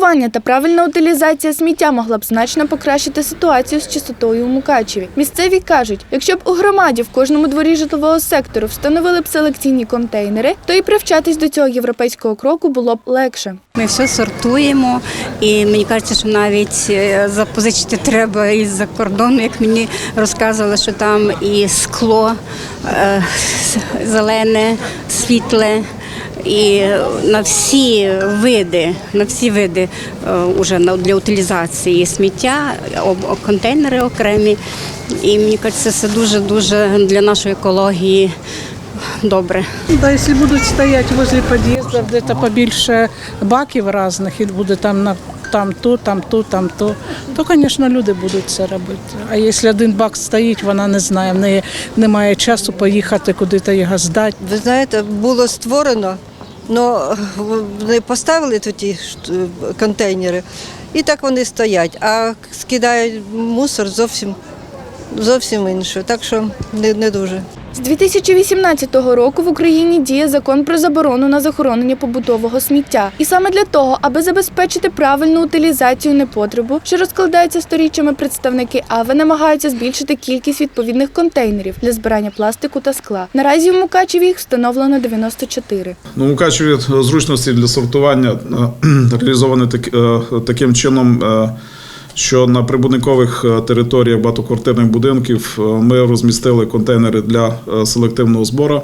Сортування та правильна утилізація сміття могла б значно покращити ситуацію з чистотою у Мукачеві. Місцеві кажуть, якщо б у громаді в кожному дворі житлового сектору встановили б селекційні контейнери, то і привчатись до цього європейського кроку було б легше. Ми все сортуємо, і мені кажеться, що навіть е, запозичити треба із-за кордону, як мені розказували, що там і скло е, зелене, світле. І на всі види, на всі види е, уже на- для утилізації сміття, об- контейнери окремі. І мені кажеться, це дуже дуже для нашої екології добре. Да, если будут стоять возле подъезда где-то побольше баків разных, і буде там на там то, там то, там то, то, звісно, люди будуть це робити. А якщо один бак стоїть, вона не знає, в неї немає часу поїхати куди-то його здати. Ви знаєте, було створено, але вони поставили шт- контейнери, і так вони стоять, а скидають мусор зовсім, зовсім інше. Так що не, не дуже. З 2018 року в Україні діє закон про заборону на захоронення побутового сміття. І саме для того, аби забезпечити правильну утилізацію непотребу, що розкладається сторіччями, представники АВЕ намагаються збільшити кількість відповідних контейнерів для збирання пластику та скла. Наразі в Мукачеві їх встановлено 94. Ну, Мукачеві зручності для сортування е, реалізовані так- е, таким чином, е, що на прибудинкових е, територіях багатоквартирних будинків е, ми розмістили контейнери для е, селективного збору.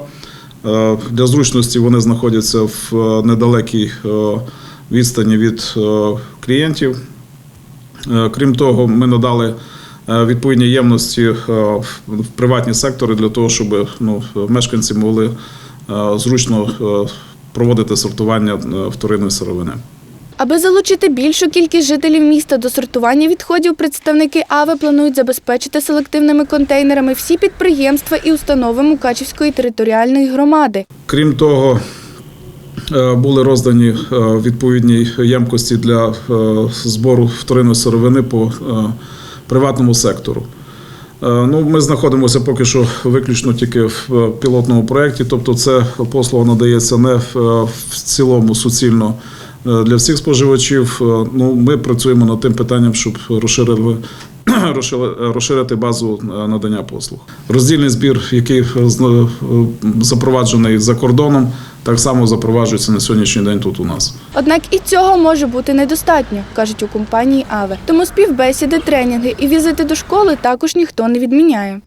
Для зручності вони знаходяться в недалекій відстані від клієнтів. Крім того, ми надали відповідні ємності в приватні сектори для того, щоб ну, мешканці могли зручно проводити сортування вторинної сировини. Аби залучити більшу кількість жителів міста до сортування відходів, представники АВЕ планують забезпечити селективними контейнерами всі підприємства і установи Мукачівської територіальної громади. Крім того, е, були роздані е, відповідні ємкості для е, збору вторинної сировини по приватному сектору. Ну, ми знаходимося поки що виключно тільки в пілотному проєкті, тобто це послуга надається не в, цілому суцільно для всіх споживачів. Е, Ну, ми працюємо над тим питанням, щоб розширили. розшили- Розширити базу е, надання послуг. Роздільний збір, який е, е, запроваджений за кордоном, так само запроваджується на сьогоднішній день тут у нас. Однак і цього може бути недостатньо, кажуть у компанії АВЕ. Тому співбесіди, тренінги і візити до школи також ніхто не відміняє.